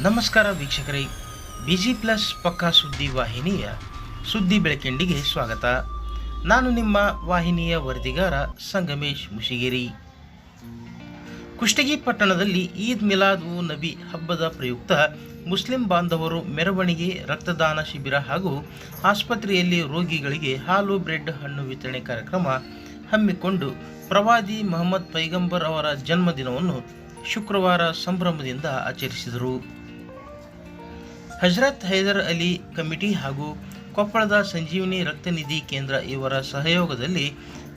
ನಮಸ್ಕಾರ ವೀಕ್ಷಕರೇ. Busy plus ಪಕ್ಕಾ ಸುದ್ದಿ ವಾಹಿನಿಯ ಸುದ್ದಿ ಬೆಳಕಿಂಡಿಗೆ ಸ್ವಾಗತ. ನಾನು ನಿಮ್ಮ ವಾಹಿನಿಯ ವರದಿಗಾರ ಸಂಗಮೇಶ್ ಮುಷಿಗೇರಿ. ಕುಷ್ಟಗಿ ಪಟ್ಟಣದಲ್ಲಿ ಈದ್ ಮಿಲಾದ್ ಉ ನಬಿ ಹಬ್ಬದ ಪ್ರಯುಕ್ತ ಮುಸ್ಲಿಂ ಬಾಂಧವರು ಮೆರವಣಿಗೆ, ರಕ್ತದಾನ ಶಿಬಿರ ಹಾಗೂ ಆಸ್ಪತ್ರೆಯಲ್ಲಿ ರೋಗಿಗಳಿಗೆ ಹಾಲು, ಬ್ರೆಡ್, ಹಣ್ಣು ವಿತರಣೆ ಕಾರ್ಯಕ್ರಮ ಹಮ್ಮಿಕೊಂಡು ಪ್ರವಾದಿ ಮೊಹಮ್ಮದ್ ಪೈಗಂಬರ್ ಅವರ ಜನ್ಮದಿನವನ್ನು ಶುಕ್ರವಾರ ಸಂಭ್ರಮದಿಂದ ಆಚರಿಸಿದರು. ಹಜರತ್ ಹೈದರ್ ಅಲಿ ಕಮಿಟಿ ಹಾಗೂ ಕೊಪ್ಪಳದ ಸಂಜೀವಿನಿ ರಕ್ತನಿಧಿ ಕೇಂದ್ರ ಇವರ ಸಹಯೋಗದಲ್ಲಿ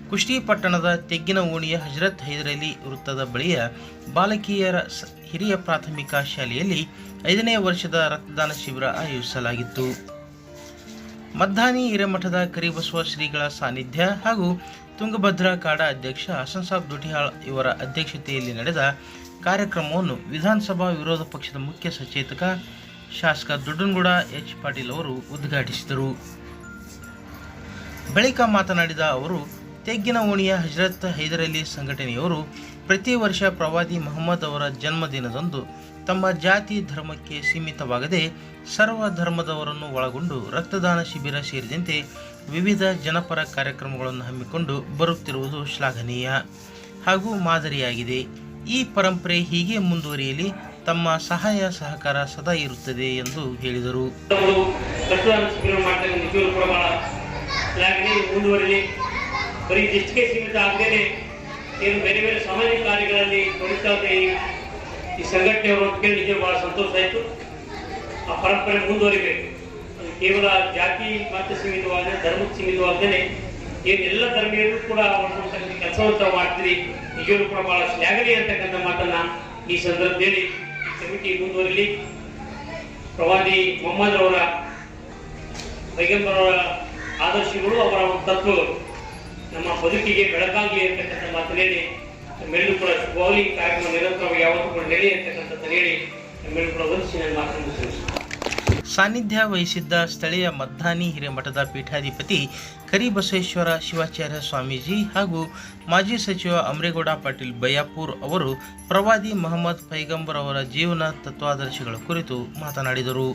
ಕುಷ್ಟಿಪಟ್ಟಣದ ತೆಗ್ಗಿನ ಓಣಿಯ ಹಜರತ್ ಹೈದರ್ ಅಲಿ ವೃತ್ತದ ಬಳಿಯ ಬಾಲಕಿಯರ ಹಿರಿಯ ಪ್ರಾಥಮಿಕ ಶಾಲೆಯಲ್ಲಿ ಐದನೇ ವರ್ಷದ ರಕ್ತದಾನ ಶಿಬಿರ ಆಯೋಜಿಸಲಾಗಿತ್ತು. ಮದ್ದಾನಿ ಹಿರೇಮಠದ ಕರಿಬಸವ ಶ್ರೀಗಳ ಸಾನ್ನಿಧ್ಯ ಹಾಗೂ ತುಂಗಭದ್ರಾ ಕಾಡ ಅಧ್ಯಕ್ಷ ಹಸನ್ಸಾಬ್ ದುಟಿಹಾಳ್ ಇವರ ಅಧ್ಯಕ್ಷತೆಯಲ್ಲಿ ನಡೆದ ಕಾರ್ಯಕ್ರಮವನ್ನು ವಿಧಾನಸಭಾ ವಿರೋಧ ಪಕ್ಷದ ಮುಖ್ಯ ಸಚೇತಕ ಶಾಸಕ ದೊಡ್ಡನಗೌಡ ಎಚ್ ಪಾಟೀಲ್ ಅವರು ಉದ್ಘಾಟಿಸಿದರು. ಬಳಿಕ ಮಾತನಾಡಿದ ಅವರು, ತೆಗ್ಗಿನ ಓಣಿಯ ಹಜರತ್ ಹೈದರಲಿ ಸಂಘಟನೆಯವರು ಪ್ರತಿ ವರ್ಷ ಪ್ರವಾದಿ ಮೊಹಮ್ಮದ್ ಅವರ ಜನ್ಮದಿನದಂದು ತಮ್ಮ ಜಾತಿ ಧರ್ಮಕ್ಕೆ ಸೀಮಿತವಾಗದೆ ಸರ್ವ ಧರ್ಮದವರನ್ನು ಒಳಗೊಂಡು ರಕ್ತದಾನ ಶಿಬಿರ ಸೇರಿದಂತೆ ವಿವಿಧ ಜನಪರ ಕಾರ್ಯಕ್ರಮಗಳನ್ನು ಹಮ್ಮಿಕೊಂಡು ಬರುತ್ತಿರುವುದು ಶ್ಲಾಘನೀಯ ಹಾಗೂ ಮಾದರಿಯಾಗಿದೆ. ಈ ಪರಂಪರೆ ಹೀಗೆ ಮುಂದುವರಿಯಲಿ. ತಮ್ಮ ಸಹಾಯ ಸಹಕಾರ ಸದಾ ಇರುತ್ತದೆ ಎಂದು ಹೇಳಿದರು. ಮುಂದುವರಿಲಿ. ಬರೀ ಇಷ್ಟಕ್ಕೆ ಸೀಮಿತ ಆಗದೇನೆ ಏನು ಬೇರೆ ಬೇರೆ ಸಾಮಾಜಿಕ ಕಾರ್ಯಗಳಲ್ಲಿ ತೊಡಗ್ತಾ ಈ- ಸಂಘಟನೆ ಕೇಳಿ ನಿಜ ಬಹಳ ಸಂತೋಷ ಆಯಿತು. ಆ ಪರಂಪರೆ ಮುಂದುವರಿಬೇಕು. ಕೇವಲ ಜಾತಿ ಮಾತ್ರ ಸೀಮಿತವಾದ ಧರ್ಮಕ್ಕೆ ಸೀಮಿತವಾಗದೇ ಏನು ಎಲ್ಲ ಧರ್ಮೀಯರು ಕೂಡ ಕೆಲಸವಂತ ಕೆಲಸವನ್ನು ತಾವು ಮಾಡ್ತೀರಿ. ನಿಜವೂ ಕೂಡ ಬಹಳ ಶ್ಲಾಘನೆ ಅಂತಕ್ಕಂಥ ಮಾತನ್ನ ಈ ಸಂದರ್ಭದಲ್ಲಿ ಕಮಿಟಿ ಮುಂದುವರಿಲಿ. ಪ್ರವಾದಿ ಮೊಹಮ್ಮದ್ ಅವರ, ಪೈಗಂಬರವರ ಆದರ್ಶಗಳು ಅವರ ಒಂದು ತತ್ವಗಳು ನಮ್ಮ ಬದುಕಿಗೆ ಬೆಳಕಾಗಲಿ ಅಂತಕ್ಕಂಥ ಮಾತನ್ನು ಹೇಳಿ, ನಮ್ಮೆಲ್ಲರೂ ಕೂಡ ಶುಭವಾಗಲಿ. ಕಾರ್ಯಕ್ರಮ ನಿರಂತರವಾಗಿ ಯಾವತ್ತೂ ಕೂಡ ನೆಲೆ ಇರತಕ್ಕಂಥದ್ದನ್ನು ಹೇಳಿ, ನಮ್ಮೆಲ್ಲರೂ ಕೂಡ ವಂದಿಸಿ ನನ್ನ ಮಾತನ್ನು ಮುಗಿಸ್ತೇನೆ. ಸಾನ್ನಿಧ್ಯ ವಹಿಸಿದ್ದ ಸ್ಥಳೀಯ ಮದ್ದಾನಿ ಹಿರೇಮಠದ ಪೀಠಾಧಿಪತಿ ಕರಿಬಸವೇಶ್ವರ ಶಿವಾಚಾರ್ಯ ಸ್ವಾಮೀಜಿ ಹಾಗೂ ಮಾಜಿ ಸಚಿವ ಅಮರೇಗೌಡ ಪಾಟೀಲ್ ಬಯ್ಯಾಪುರ್ ಅವರು ಪ್ರವಾದಿ ಮೊಹಮ್ಮದ್ ಪೈಗಂಬರ್ ಅವರ ಜೀವನ ತತ್ವಾದರ್ಶಗಳ ಕುರಿತು ಮಾತನಾಡಿದರು.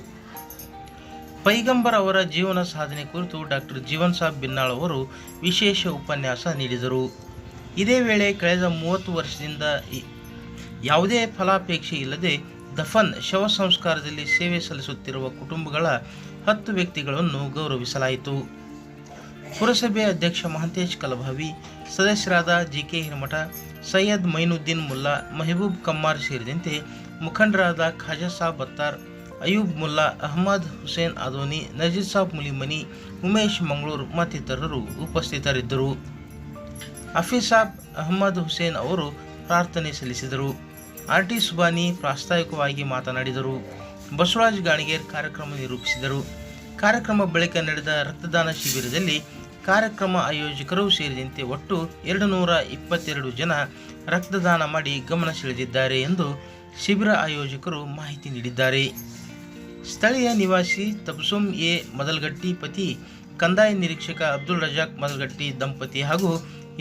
ಪೈಗಂಬರ್ ಅವರ ಜೀವನ ಸಾಧನೆ ಕುರಿತು ಡಾಕ್ಟರ್ ಜೀವನ್ ಸಾಬ್ ಬಿನ್ನಾಳ್ ಅವರು ವಿಶೇಷ ಉಪನ್ಯಾಸ ನೀಡಿದರು. ಇದೇ ವೇಳೆ ಕಳೆದ ಮೂವತ್ತು ವರ್ಷದಿಂದ ಯಾವುದೇ ಫಲಾಪೇಕ್ಷೆ ಇಲ್ಲದೆ ದಫನ್ ಶವ ಸಂಸ್ಕಾರದಲ್ಲಿ ಸೇವೆ ಸಲ್ಲಿಸುತ್ತಿರುವ ಕುಟುಂಬಗಳ ಹತ್ತು ವ್ಯಕ್ತಿಗಳನ್ನು ಗೌರವಿಸಲಾಯಿತು. ಪುರಸಭೆ ಅಧ್ಯಕ್ಷ ಮಹಂತೇಶ್ ಕಲಭಾವಿ, ಸದಸ್ಯರಾದ ಜಿ ಕೆ ಹಿರಮಠ, ಸೈಯದ್ ಮೈನುದ್ದೀನ್ ಮುಲ್ಲಾ, ಮೆಹಬೂಬ್ ಕಮ್ಮಾರ್ ಸೇರಿದಂತೆ ಮುಖಂಡರಾದ ಖಾಜಾ ಸಾಬ್ ಬತ್ತಾರ್ ಅಯೂಬ್ ಮುಲ್ಲಾ, ಅಹಮದ್ ಹುಸೇನ್ ಅದೋನಿ ನಜೀರ್ ಸಾಬ್ ಮುಲಿಮನಿ, ಉಮೇಶ್ ಮಂಗಳೂರು ಮತ್ತಿತರರು ಉಪಸ್ಥಿತರಿದ್ದರು. ಹಫೀಸಾಬ್ ಅಹಮದ್ ಹುಸೇನ್ ಅವರು ಪ್ರಾರ್ಥನೆ ಸಲ್ಲಿಸಿದರು. ಆರ್ ಟಿ ಸುಬಾನಿ ಪ್ರಾಸ್ತಾವಿಕವಾಗಿ ಮಾತನಾಡಿದರು. ಬಸವರಾಜ್ ಗಾಣಿಗೇರ್ ಕಾರ್ಯಕ್ರಮ ನಿರೂಪಿಸಿದರು. ಕಾರ್ಯಕ್ರಮ ಬಳಿಕ ನಡೆದ ರಕ್ತದಾನ ಶಿಬಿರದಲ್ಲಿ ಕಾರ್ಯಕ್ರಮ ಆಯೋಜಕರು ಸೇರಿದಂತೆ ಒಟ್ಟು ಎರಡು ನೂರ ಇಪ್ಪತ್ತೆರಡು ಜನ ರಕ್ತದಾನ ಮಾಡಿ ಗಮನ ಸೆಳೆದಿದ್ದಾರೆ ಎಂದು ಶಿಬಿರ ಆಯೋಜಕರು ಮಾಹಿತಿ ನೀಡಿದ್ದಾರೆ. ಸ್ಥಳೀಯ ನಿವಾಸಿ ತಬ್ಸುಮ್ ಎ ಮದಲ್ಗಟ್ಟಿ ಪತಿ, ಕಂದಾಯ ನಿರೀಕ್ಷಕ ಅಬ್ದುಲ್ ರಜಾಕ್ ಮದಲ್ಗಟ್ಟಿ ದಂಪತಿ ಹಾಗೂ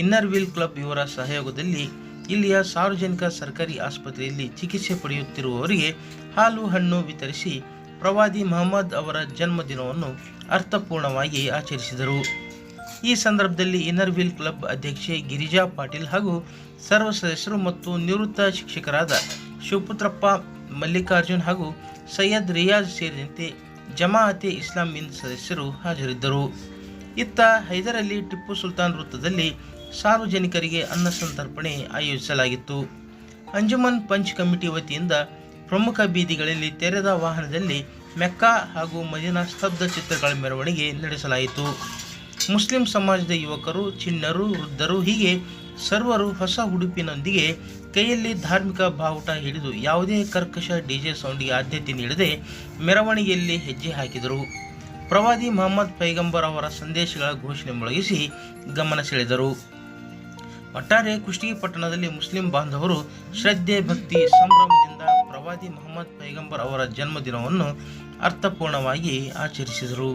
ಇನ್ನರ್ ವೀಲ್ ಕ್ಲಬ್ ಇವರ ಸಹಯೋಗದಲ್ಲಿ ಇಲ್ಲಿಯ ಸಾರ್ವಜನಿಕ ಸರ್ಕಾರಿ ಆಸ್ಪತ್ರೆಯಲ್ಲಿ ಚಿಕಿತ್ಸೆ ಪಡೆಯುತ್ತಿರುವವರಿಗೆ ಹಾಲು ಹಣ್ಣು ವಿತರಿಸಿ ಪ್ರವಾದಿ ಮೊಹಮ್ಮದ್ ಅವರ ಜನ್ಮದಿನವನ್ನು ಅರ್ಥಪೂರ್ಣವಾಗಿ ಆಚರಿಸಿದರು. ಈ ಸಂದರ್ಭದಲ್ಲಿ ಇನ್ನರ್ ವೀಲ್ ಕ್ಲಬ್ ಅಧ್ಯಕ್ಷೆ ಗಿರಿಜಾ ಪಾಟೀಲ್ ಹಾಗೂ ಸರ್ವ ಸದಸ್ಯರು ಮತ್ತು ನಿವೃತ್ತ ಶಿಕ್ಷಕರಾದ ಶಿವಪುತ್ರಪ್ಪ ಮಲ್ಲಿಕಾರ್ಜುನ್ ಹಾಗೂ ಸೈಯದ್ ರಿಯಾಜ್ ಸೇರಿದಂತೆ ಜಮಾಅತೆ ಇಸ್ಲಾಮಿನ್ ಸದಸ್ಯರು ಹಾಜರಿದ್ದರು. ಇತ್ತ ಹೈದರಲ್ಲಿ ಟಿಪ್ಪು ಸುಲ್ತಾನ್ ವೃತ್ತದಲ್ಲಿ ಸಾರ್ವಜನಿಕರಿಗೆ ಅನ್ನ ಸಂತರ್ಪಣೆ ಆಯೋಜಿಸಲಾಗಿತ್ತು. ಅಂಜುಮನ್ ಪಂಚ್ ಕಮಿಟಿ ವತಿಯಿಂದ ಪ್ರಮುಖ ಬೀದಿಗಳಲ್ಲಿ ತೆರೆದ ವಾಹನದಲ್ಲಿ ಮೆಕ್ಕಾ ಹಾಗೂ ಮದಿನಾ ಸ್ತಬ್ಧ ಚಿತ್ರಗಳ ಮೆರವಣಿಗೆ ನಡೆಸಲಾಯಿತು. ಮುಸ್ಲಿಂ ಸಮಾಜದ ಯುವಕರು ಚಿನ್ನರು ವೃದ್ಧರು ಹೀಗೆ ಸರ್ವರು ಹೊಸ ಉಡುಪಿನೊಂದಿಗೆ ಕೈಯಲ್ಲಿ ಧಾರ್ಮಿಕ ಬಾವುಟ ಹಿಡಿದು ಯಾವುದೇ ಕರ್ಕಶ ಡಿಜೆ ಸೌಂಡಿಗೆ ಆದ್ಯತೆ ನೀಡದೆ ಮೆರವಣಿಗೆಯಲ್ಲಿ ಹೆಜ್ಜೆ ಹಾಕಿದರು. ಪ್ರವಾದಿ ಮೊಹಮ್ಮದ್ ಪೈಗಂಬರ್ ಅವರ ಸಂದೇಶಗಳ ಘೋಷಣೆ ಮೊಳಗಿಸಿ ಗಮನ ಸೆಳೆದರು. ಒಟ್ಟಾರೆ ಕುಷ್ಟಗಿ ಪಟ್ಟಣದಲ್ಲಿ ಮುಸ್ಲಿಂ ಬಾಂಧವರು ಶ್ರದ್ಧೆ, ಭಕ್ತಿ, ಸಂಭ್ರಮದಿಂದ ಪ್ರವಾದಿ ಮೊಹಮ್ಮದ್ ಪೈಗಂಬರ್ ಅವರ ಜನ್ಮದಿನವನ್ನು ಅರ್ಥಪೂರ್ಣವಾಗಿ ಆಚರಿಸಿದರು.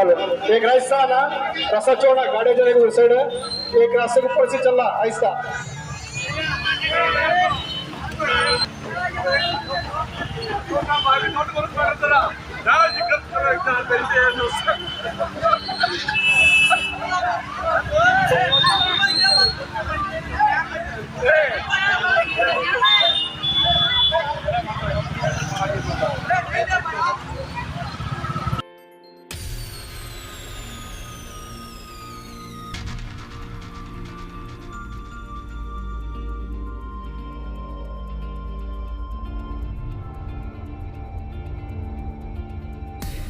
चालेल एक राइस ना रसा छोड़ा गाड़ी जरा उस साइड एक रास्ते के ऊपर से चल रहा आहिस्ता राज